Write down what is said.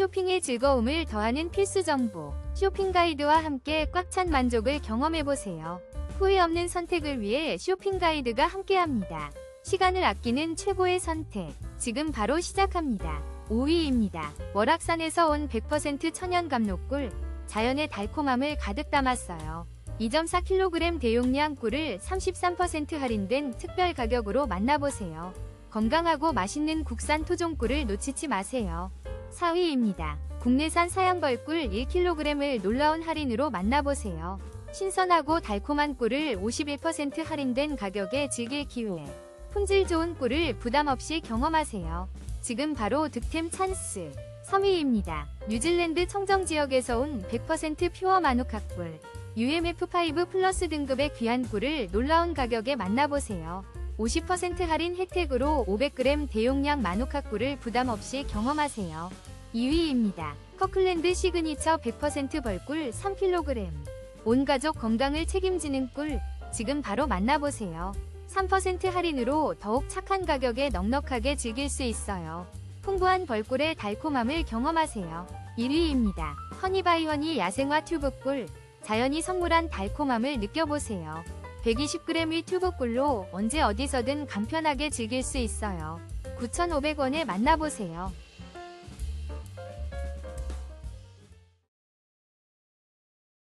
쇼핑의 즐거움을 더하는 필수 정보. 쇼핑 가이드와 함께 꽉 찬 만족을 경험해보세요. 후회 없는 선택을 위해 쇼핑 가이드가 함께합니다. 시간을 아끼는 최고의 선택. 지금 바로 시작합니다. 5위입니다. 월악산에서 온 100% 천연 감로꿀. 자연의 달콤함을 가득 담았어요. 2.4kg 대용량 꿀을 33% 할인된 특별 가격으로 만나보세요. 건강하고 맛있는 국산 토종 꿀을 놓치지 마세요. 4위입니다. 국내산 사양벌꿀 1kg을 놀라운 할인으로 만나보세요. 신선하고 달콤한 꿀을 51% 할인된 가격에 즐길 기회. 품질 좋은 꿀을 부담 없이 경험하세요. 지금 바로 득템 찬스. 3위입니다. 뉴질랜드 청정 지역에서 온 100% 퓨어 마누카 꿀. UMF5 플러스 등급의 귀한 꿀을 놀라운 가격에 만나보세요. 50% 할인 혜택으로 500g 대용량 마누카꿀을 부담 없이 경험하세요. 2위입니다. 커클랜드 시그니처 100% 벌꿀 3kg. 온 가족 건강을 책임지는 꿀. 지금 바로 만나보세요. 3% 할인으로 더욱 착한 가격에 넉넉하게 즐길 수 있어요. 풍부한 벌꿀의 달콤함을 경험하세요. 1위입니다. 허니바이허니 야생화 튜브 꿀. 자연이 선물한 달콤함을 느껴보세요. 120g의 튜브꿀로 언제 어디서든 간편하게 즐길 수 있어요. 9,500원에 만나보세요.